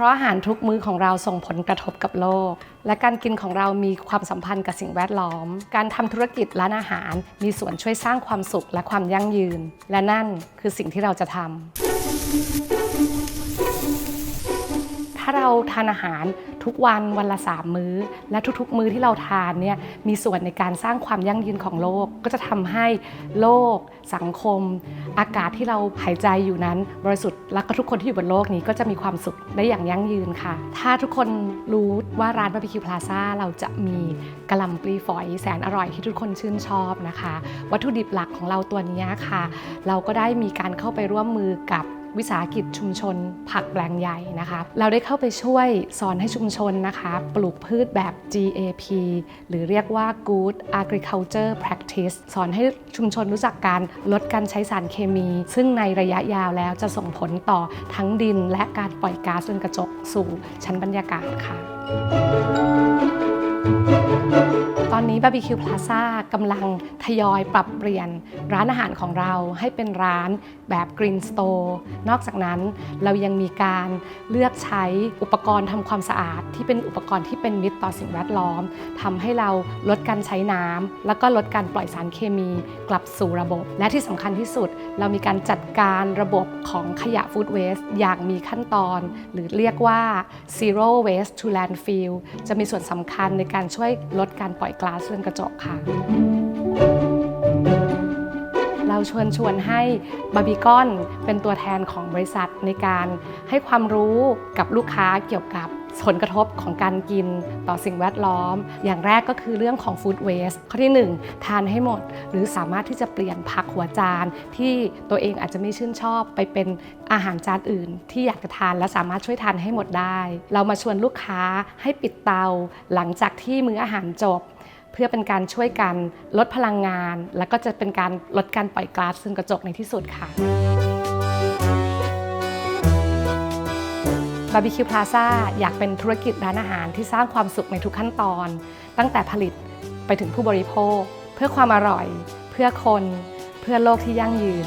ราะอาหารทุกมื้อของเราส่งผลกระทบกับโลก และการกินของเรามีความสัมพันธ์กับสิ่งแวดล้อม การทำธุรกิจร้านอาหาร มีส่วนช่วยสร้างความสุขและความยั่งยืน และนั่นคือสิ่งที่เราจะทำถ้าเราทานอาหารทุกวันวันละ 3 มื้อ และทุกๆ มื้อที่เราทานเนี่ยมีส่วนในการสร้างความยั่งยืนของโลก ก็จะทำให้โลก สังคม อากาศที่เราหายใจอยู่นั้น บริสุทธิ์และก็ทุกคนที่อยู่บนโลกนี้ก็จะมีความสุขได้อย่างยั่งยืนค่ะ ถ้าทุกคนรู้ว่าร้านบาร์บีคิวพลาซ่าเราจะมีกะหล่ำปลีฝอยแสนอร่อยที่ทุกคนชื่นชอบนะคะ วัตถุดิบหลักของเราตัวนี้ค่ะ เราก็ได้มีการเข้าไปร่วมมือกับ วิสาหกิจชุมชน ผักแปลงใหญ่นะคะเราได้เข้าไปช่วยสอนให้ชุมชนนะคะ ปลูกพืชแบบ GAP หรือเรียกว่า Good Agriculture Practice สอนให้ชุมชนรู้จักการลดการใช้สารเคมี ซึ่งในระยะยาวแล้วจะส่งผลต่อทั้งดินและการปล่อยก๊าซเรือนกระจกสู่ชั้นบรรยากาศค่ะ ตอนนี้ Barbecue Plaza กำลังทยอยปรับเปลี่ยนร้านอาหารของเราให้เป็นร้านแบบ Green Store นอกจากนั้นเรายังมีการเลือกใช้อุปกรณ์ทำความสะอาด ที่เป็นอุปกรณ์ที่เป็นมิตรต่อสิ่งแวดล้อมทำให้เราลดการใช้น้ำแล้วก็ลดการปล่อยสารเคมี กลับสู่ระบบ และที่สำคัญที่สุด เรามีการจัดการระบบของขยะ Food Waste อย่างมีขั้นตอน หรือเรียกว่า Zero Waste to Landfill จะมีส่วนสำคัญในการช่วยลดการปล่อยก๊าซเรือนกระจกค่ะ เราชวนชวนให้บาร์บีคอนเป็นตัวแทนของบริษัทในการให้ความรู้กับลูกค้าเกี่ยวกับผลกระทบของการกินต่อสิ่งแวดล้อม อย่างแรกก็คือเรื่องของ Food Waste ข้อที่ 1 ทานให้หมด หรือสามารถที่จะเปลี่ยนผักหัวจาน ที่ตัวเองอาจจะไม่ชื่นชอบไปเป็นอาหารจานอื่น ที่อยากจะทานและสามารถช่วยทานให้หมดได้ เรามาชวนลูกค้าให้ปิดเตา หลังจากที่มื้ออาหารจบ เพื่อเป็นการช่วยกันลดพลังงาน แล้วก็จะเป็นการลดการปล่อยก๊าซเรือนกระจกในที่สุดค่ะบาร์บีคิวพลาซ่าอยากเป็นธุรกิจร้านอาหารที่สร้างความสุขในทุกขั้นตอน ตั้งแต่ผลิตไปถึงผู้บริโภค เพื่อความอร่อย เพื่อคน เพื่อโลกที่ยั่งยืน